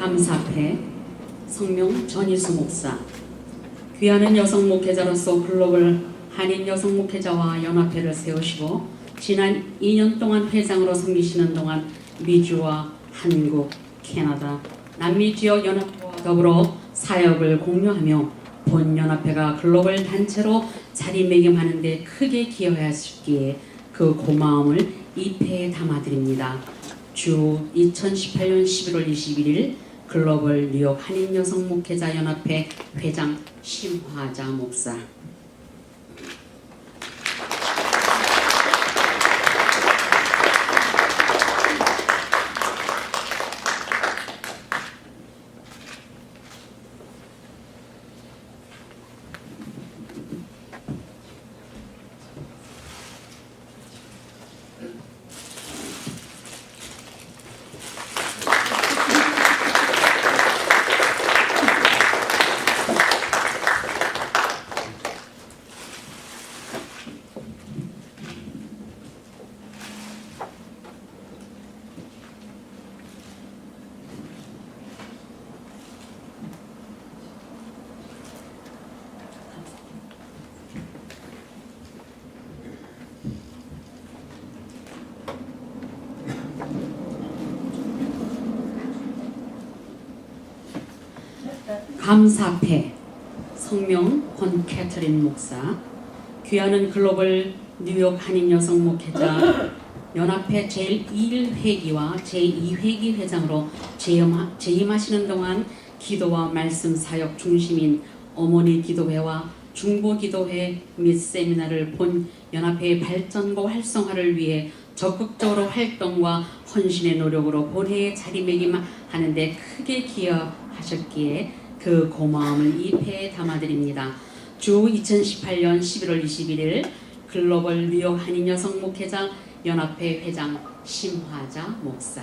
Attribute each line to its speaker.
Speaker 1: 감사패 성명 전희수 목사 귀하는 여성 목회자로서 글로벌 한인 여성 목회자와 연합회를 세우시고 지난 2년 동안 회장으로 섬기시는 동안 미주와 한국, 캐나다, 남미 지역 연합회와 더불어 사역을 공유하며 본 연합회가 글로벌 단체로 자리매김하는 데 크게 기여하셨기에 그 고마움을 이 패에 담아드립니다. 주 2018년 11월 21일 글로벌 뉴욕 한인 여성 목회자 연합회 회장 심화자 목사 감사패 성명 권 캐터린 목사. 귀하는 글로벌 뉴욕 한인 여성 목회자 연합회 제1회기와 제2회기 회장으로 재임하, 재임하시는 동안 기도와 말씀 사역 중심인 어머니 기도회와 중보 기도회 및 세미나를 본 연합회의 발전과 활성화를 위해 적극적으로 활동과 헌신의 노력으로 본회의 자리매김하는 데 크게 기여 하셨기에 그 고마움을 이 패에 담아드립니다. 주 2018년 11월 21일 글로벌 뉴욕 한인 여성 목회자 연합회 회장 심화자 목사